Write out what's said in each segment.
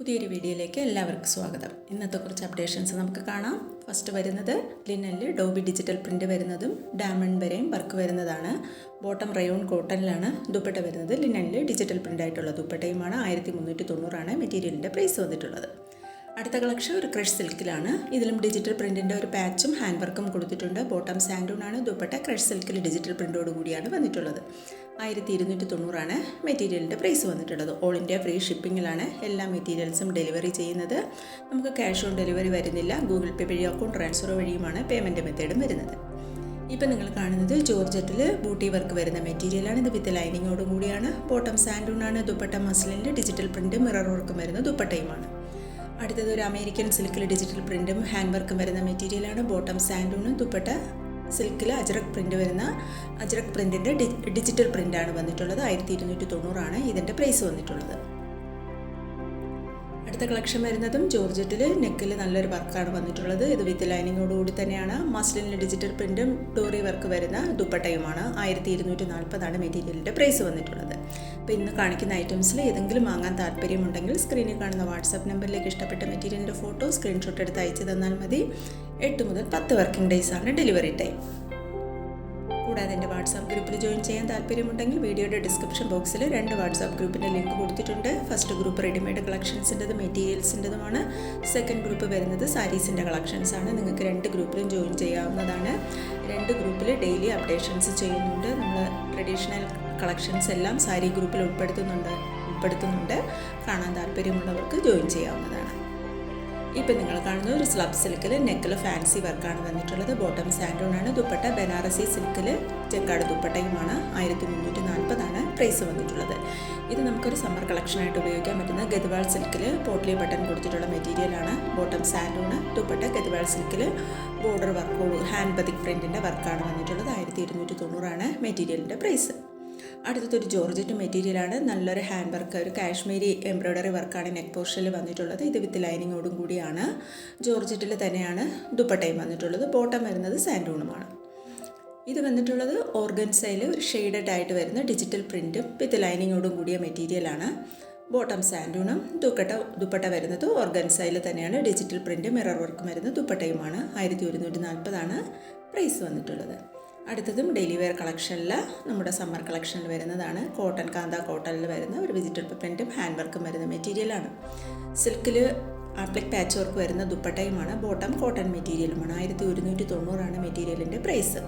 പുതിയൊരു വീഡിയോയിലേക്ക് എല്ലാവർക്കും സ്വാഗതം. ഇന്നത്തെ കുറച്ച് അപ്ഡേഷൻസ് നമുക്ക് കാണാം. ഫസ്റ്റ് വരുന്നത് ലിനലിൽ ഡോബി ഡിജിറ്റൽ പ്രിന്റ് വരുന്നതും ഡാമണ്ട് വരെയും വർക്ക് വരുന്നതാണ്. ബോട്ടം റയോൺ കോട്ടണിലാണ് ദുപ്പട്ട വരുന്നത്. ലിനലിൽ ഡിജിറ്റൽ പ്രിന്റ് ആയിട്ടുള്ള ദുപ്പട്ടയുമാണ്. ആയിരത്തി മുന്നൂറ്റി തൊണ്ണൂറാണ് മെറ്റീരിയലിന്റെ പ്രൈസ് വന്നിട്ടുള്ളത്. അടുത്ത കളക്ഷൻ ഒരു ക്രഷ് സിൽക്കിലാണ്. ഇതിലും ഡിജിറ്റൽ പ്രിന്റിന്റെ ഒരു പാച്ചും ഹാൻഡ് വർക്കും കൊടുത്തിട്ടുണ്ട്. ബോട്ടം സാൻഡൂണാണ് ദുപ്പട്ട ക്രഷ് സിൽക്കിൽ ഡിജിറ്റൽ പ്രിന്റോട് കൂടിയാണ് വന്നിട്ടുള്ളത്. ആയിരത്തി ഇരുന്നൂറ്റി തൊണ്ണൂറാണ് മെറ്റീരിയലിന്റെ പ്രൈസ് വന്നിട്ടുള്ളത് ഓൾ ഇന്ത്യ ഫ്രീ ഷിപ്പിങ്ങിലാണ് എല്ലാ മെറ്റീരിയൽസും ഡെലിവറി ചെയ്യുന്നത്. നമുക്ക് ക്യാഷ് ഓൺ ഡെലിവറി വരുന്നില്ല. ഗൂഗിൾ പേ വഴി അക്കൗണ്ട് ട്രാൻസ്ഫർ വഴിയുമാണ് പേയ്മെന്റ് മെത്തേഡും വരുന്നത്. ഇപ്പം നിങ്ങൾ കാണുന്നത് ജോർജറ്റിൽ ബൂട്ടി വർക്ക് വരുന്ന മെറ്റീരിയലാണ്. ഇത് വിത്ത് ലൈനിങ്ങോടുകൂടിയാണ് ബോട്ടം സാൻഡൂണാണ് ദുപ്പട്ട മസ്ലിന്റെ ഡിജിറ്റൽ പ്രിന്റ് മിറർ വർക്കും വരുന്ന ദുപ്പട്ടയുമാണ്. അടുത്തത് ഒരു അമേരിക്കൻ സിൽക്കിൽ ഡിജിറ്റൽ പ്രിന്റും ഹാൻഡ് വർക്കും വരുന്ന മെറ്റീരിയലാണ്. ബോട്ടം സാൻഡൂണും ദുപ്പട്ട സിൽക്കിൽ അജ്രക് പ്രിന്റ് വരുന്ന അജ്രക് പ്രിന്റിന്റെ ഡിജിറ്റൽ പ്രിന്റാണ് വന്നിട്ടുള്ളത്. ആയിരത്തി ഇരുന്നൂറ്റി തൊണ്ണൂറാണ് ഇതിന്റെ പ്രൈസ് വന്നിട്ടുള്ളത്. അടുത്ത കളക്ഷൻ വരുന്നതും ജോർജറ്റിൽ നെക്കിൽ നല്ലൊരു വർക്കാണ് വന്നിട്ടുള്ളത്. ഇത് വിത്ത് ലൈനിങ്ങോടുകൂടി തന്നെയാണ്. മസ്ലിനിൽ ഡിജിറ്റൽ പ്രിന്റും ഡോറി വർക്ക് വരുന്ന ദുപ്പട്ടയുമാണ്. ആയിരത്തി ഇരുന്നൂറ്റി നാൽപ്പതാണ് മെറ്റീരിയലിന്റെ പ്രൈസ് വന്നിട്ടുള്ളത്. അപ്പോൾ ഇന്ന് കാണിക്കുന്ന ഐറ്റംസിൽ ഏതെങ്കിലും വാങ്ങാൻ താല്പര്യമുണ്ടെങ്കിൽ സ്ക്രീനിൽ കാണുന്ന വാട്സാപ്പ് നമ്പറിലേക്ക് ഇഷ്ടപ്പെട്ട മെറ്റീരിയലിന്റെ ഫോട്ടോ സ്ക്രീൻഷോട്ട് എടുത്ത് അയച്ചു തന്നാൽ മതി. എട്ട് മുതൽ പത്ത് വർക്കിംഗ് ഡേയ്സ് ആണ് ഡെലിവറി ടൈം കൂടാതെ എന്റെ വാട്സാപ്പ് ഗ്രൂപ്പിൽ ജോയിൻ ചെയ്യാൻ താല്പര്യമുണ്ടെങ്കിൽ വീഡിയോയുടെ ഡിസ്ക്രിപ്ഷൻ ബോക്സിൽ രണ്ട് വാട്സാപ്പ് ഗ്രൂപ്പിന്റെ ലിങ്ക് കൊടുത്തിട്ടുണ്ട്. ഫസ്റ്റ് ഗ്രൂപ്പ് റെഡിമെയ്ഡ് കളക്ഷൻസിന്റെതും മെറ്റീരിയൽസിന്റെതുമാണ്. സെക്കൻഡ് ഗ്രൂപ്പ് വരുന്നത് സാരീസിന്റെ കളക്ഷൻസ് ആണ് നിങ്ങൾക്ക് രണ്ട് ഗ്രൂപ്പിലും ജോയിൻ ചെയ്യാവുന്നതാണ്. രണ്ട് ഗ്രൂപ്പിൽ ഡെയിലി അപ്ഡേഷൻസ് ചെയ്യുന്നുണ്ട്. നമ്മൾ ട്രഡീഷണൽ കളക്ഷൻസ് എല്ലാം സാരി ഗ്രൂപ്പിൽ ഉൾപ്പെടുത്തുന്നുണ്ട് ഉൾപ്പെടുത്തുന്നുണ്ട്. കാണാൻ താല്പര്യമുള്ളവർക്ക് ജോയിൻ ചെയ്യാവുന്നതാണ്. ഇപ്പം നിങ്ങൾ കാണുന്ന ഒരു സ്ലബ് സിൽക്കിൽ നെക്കിൽ ഫാൻസി വർക്കാണ് വന്നിട്ടുള്ളത്. ബോട്ടം ആണ്. ദുപ്പട്ട ബനാറസി സിൽക്കിൽ ചെക്കാട് ദുപ്പട്ടയുമാണ്. ആയിരത്തി മുന്നൂറ്റി നാൽപ്പതാണ് പ്രൈസ് വന്നിട്ടുള്ളത്. ഇത് നമുക്കൊരു സമ്മർ കളക്ഷനായിട്ട് ഉപയോഗിക്കാൻ പറ്റുന്ന ഗദ്വാൾ സിൽക്കിൽ പോട്ട്ലി ബട്ടൺ കൊടുത്തിട്ടുള്ള മെറ്റീരിയലാണ് ബോട്ടം സാൻഡോൺ ദുപ്പട്ട ഗദ്വാൾ സിൽക്കിൽ ബോർഡർ വർക്കോട് ഹാൻഡ് ബതിക് പ്രിന്റിന്റെ വർക്കാണ് വന്നിട്ടുള്ളത്. ആയിരത്തി ഇരുന്നൂറ്റി തൊണ്ണൂറാണ് മെറ്റീരിയലിന്റെ പ്രൈസ് അടുത്തതൊരു ജോർജറ്റ് മെറ്റീരിയലാണ് നല്ലൊരു ഹാൻഡ് വർക്ക് ഒരു കാശ്മീരി എംബ്രോയ്ഡറി വർക്കാണ് നെക്ക് പോർഷനിൽ വന്നിട്ടുള്ളത്. ഇത് വിത്ത് ലൈനിങ്ങോടും കൂടിയാണ്. ജോർജറ്റിൽ തന്നെയാണ് ദുപ്പട്ടയും വന്നിട്ടുള്ളത്. ബോട്ടം വരുന്നത് സാൻഡൂണുമാണ് ഇത് വന്നിട്ടുള്ളത് ഓർഗൻസയിൽ ഷെയ്ഡഡ് ആയിട്ട് വരുന്ന ഡിജിറ്റൽ പ്രിന്റും വിത്ത് ലൈനിങ്ങോടും കൂടിയ മെറ്റീരിയലാണ് ബോട്ടം സാൻഡൂണും ദുക്കട്ട ദുപ്പട്ട വരുന്നത് ഓർഗൻസയിൽ തന്നെയാണ്. ഡിജിറ്റൽ പ്രിന്റ് മിറർ വർക്കും വരുന്നത് ദുപ്പട്ടയുമാണ്. ആയിരത്തി ഒരുന്നൂറ്റി നാൽപ്പതാണ് പ്രൈസ് വന്നിട്ടുള്ളത്. അടുത്തതും ഡെയിലി വെയർ കളക്ഷനിൽ നമ്മുടെ സമ്മർ കളക്ഷനിൽ വരുന്നതാണ്. കോട്ടൺ കാന്ത കോട്ടണിൽ വരുന്ന ഒരു വെജിറ്റബിൾ പ്രിന്റും ഹാൻഡ് വർക്കും വരുന്ന മെറ്റീരിയലാണ് സിൽക്കിൽ ആപ്ലിക് പാച്ച് വർക്ക് വരുന്ന ദുപ്പട്ടയുമാണ്. ബോട്ടം കോട്ടൺ മെറ്റീരിയലുമാണ് ആയിരത്തി ഒരുന്നൂറ്റി തൊണ്ണൂറാണ് മെറ്റീരിയലിന്റെ പ്രൈസ്.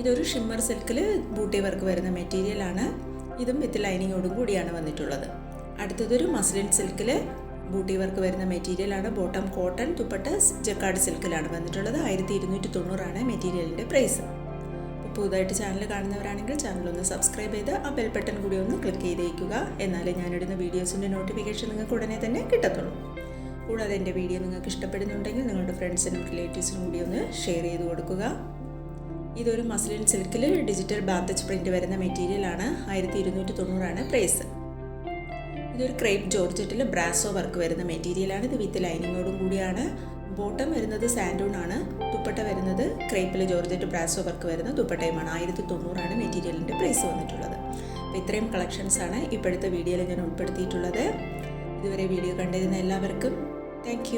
ഇതൊരു ഷിമ്മർ സിൽക്കിൽ ബൂട്ടി വർക്ക് വരുന്ന മെറ്റീരിയലാണ് ഇതും വിത്ത് ലൈനിങ്ങോടും കൂടിയാണ് വന്നിട്ടുള്ളത്. അടുത്തതൊരു മസ്ലിൻ സിൽക്കിൽ ബൂട്ടി വർക്ക് വരുന്ന മെറ്റീരിയലാണ് ബോട്ടം കോട്ടൺ ദുപ്പട്ട ജക്കാർഡ് സിൽക്കിലാണ് വന്നിട്ടുള്ളത്. ആയിരത്തി ഇരുന്നൂറ്റി തൊണ്ണൂറാണ് മെറ്റീരിയലിന്റെ പ്രൈസ് പുതുതായിട്ട് ചാനൽ കാണുന്നവരാണെങ്കിൽ ചാനൽ ഒന്ന് സബ്സ്ക്രൈബ് ചെയ്ത് ആ ബെൽ ബട്ടൺ കൂടി ഒന്ന് ക്ലിക്ക് ചെയ്തേക്കുക. എന്നാലേ ഞാനിടുന്ന വീഡിയോസിന്റെ നോട്ടിഫിക്കേഷൻ നിങ്ങൾക്ക് ഉടനെ തന്നെ കിട്ടത്തുള്ളൂ. കൂടാതെ എന്റെ വീഡിയോ നിങ്ങൾക്ക് ഇഷ്ടപ്പെടുന്നുണ്ടെങ്കിൽ നിങ്ങളുടെ ഫ്രണ്ട്സിനും റിലേറ്റീവ്സിനും കൂടി ഒന്ന് ഷെയർ ചെയ്ത് കൊടുക്കുക. ഇതൊരു മസ്ലിൻ സിൽക്കിൽ ഡിജിറ്റൽ ബാത്ത് പ്രിന്റ് വരുന്ന മെറ്റീരിയലാണ് ആയിരത്തി ഇരുന്നൂറ്റി തൊണ്ണൂറാണ് പ്രൈസ് ഇതൊരു ക്രേപ്പ് ജോർജറ്റിൽ ബ്രാസോ വർക്ക് വരുന്ന മെറ്റീരിയലാണ് ഇത് വിത്ത് ലൈനിങ്ങോടും കൂടിയാണ്. ബോട്ടം വരുന്നത് സാൻഡൂൺ ആണ്. ദുപ്പട്ട വരുന്നത് ക്രേപ്പിൽ ജോർജറ്റ് ബ്രാസോ വർക്ക് വരുന്ന ദുപ്പട്ടയുമാണ്. ആയിരത്തി തൊണ്ണൂറാണ് മെറ്റീരിയലിന്റെ പ്രൈസ് വന്നിട്ടുള്ളത്. അപ്പോൾ ഇത്രയും കളക്ഷൻസ് ആണ് ഇപ്പോഴത്തെ വീഡിയോയിൽ ഞാൻ ഉൾപ്പെടുത്തിയിട്ടുള്ളത്. ഇതുവരെ വീഡിയോ കണ്ടിരുന്ന എല്ലാവർക്കും താങ്ക്